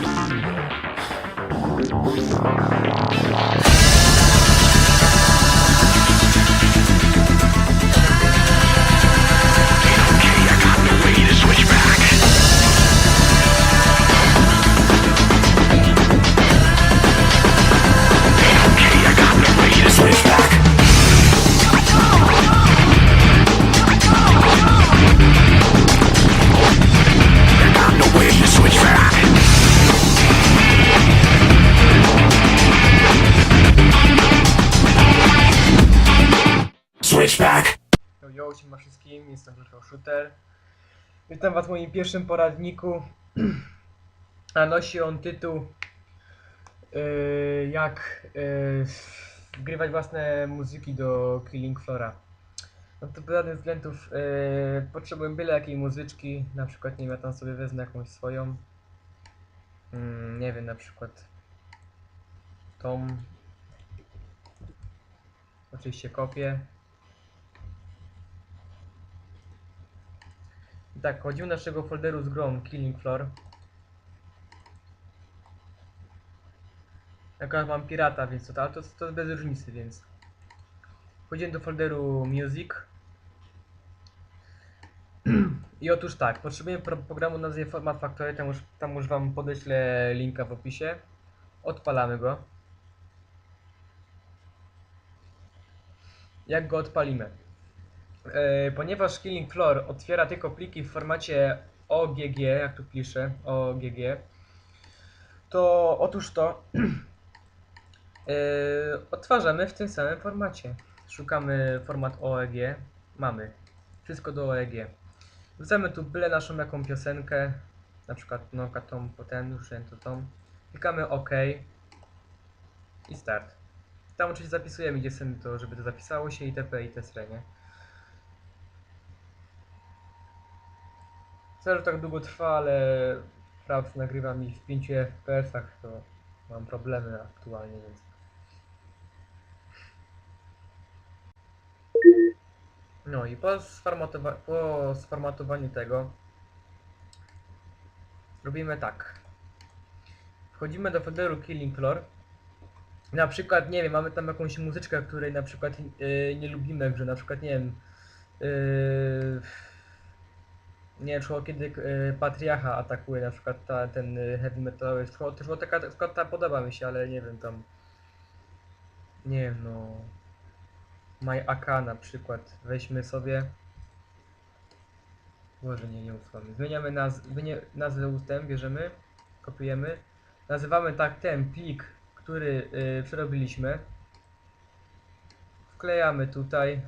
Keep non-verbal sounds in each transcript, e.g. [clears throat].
Thank you. Yo, siema wszystkim, jestem Michał Shooter. Witam was w moim pierwszym poradniku, a nosi on tytuł yy, jak yy, wgrywać własne muzyki do Killing Flora. No to bez żadnych względów yy, potrzebuję byle jakiej muzyczki, na przykład nie wiem, ja tam sobie wezmę jakąś swoją. Mm, nie wiem, na przykład tą. Oczywiście kopię. Tak, wchodzimy do naszego folderu z grą Killing Floor. Akurat mam pirata, więc to, to, to jest bez różnicy, więc wchodzimy do folderu Music. [clears throat] I otóż tak, potrzebujemy pro programu o nazwie Format Factory, tam już, tam już wam podeślę linka w opisie. Odpalamy go. Jak go odpalimy? E, ponieważ Killing Floor otwiera tylko pliki w formacie OGG, jak tu piszę, OGG, to otóż to [clears throat] e, odtwarzamy w tym samym formacie. Szukamy format OEG, mamy wszystko do OEG. Wrzucamy tu byle naszą jaką piosenkę, na przykład no tą, potem już to tą. Klikamy OK i start. Tam oczywiście zapisujemy gdzie chcemy to, żeby to zapisało się itp. itd. nie? Sorry, że tak długo trwa, ale prawda nagrywa mi w 5 FPS-ach, to mam problemy aktualnie, więc... No i po, sformatowa po sformatowaniu tego robimy tak. Wchodzimy do folderu Killing Floor. Na przykład, nie wiem, mamy tam jakąś muzyczkę, której na przykład yy, nie lubimy, że na przykład, nie wiem, yy, nie wiem, szło kiedy y, Patriarcha atakuje, na przykład ta, ten y, heavy metalowy, to taka, na przykład ta podoba mi się, ale nie wiem, tam, nie wiem, no, My AK na przykład, weźmy sobie, Boże, nie, nie ufamy, zmieniamy naz, wynie, nazwę ustęp, bierzemy, kopiujemy, nazywamy tak ten plik, który y, przerobiliśmy, wklejamy tutaj,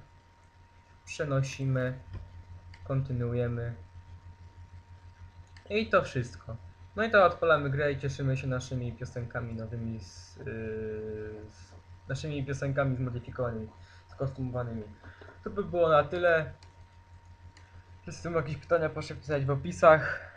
przenosimy, kontynuujemy, i to wszystko. No i to odpalamy grę i cieszymy się naszymi piosenkami nowymi, z, yy, z naszymi piosenkami zmodyfikowanymi, skostumowanymi. To by było na tyle. Jeśli są jakieś pytania, proszę pisać w opisach.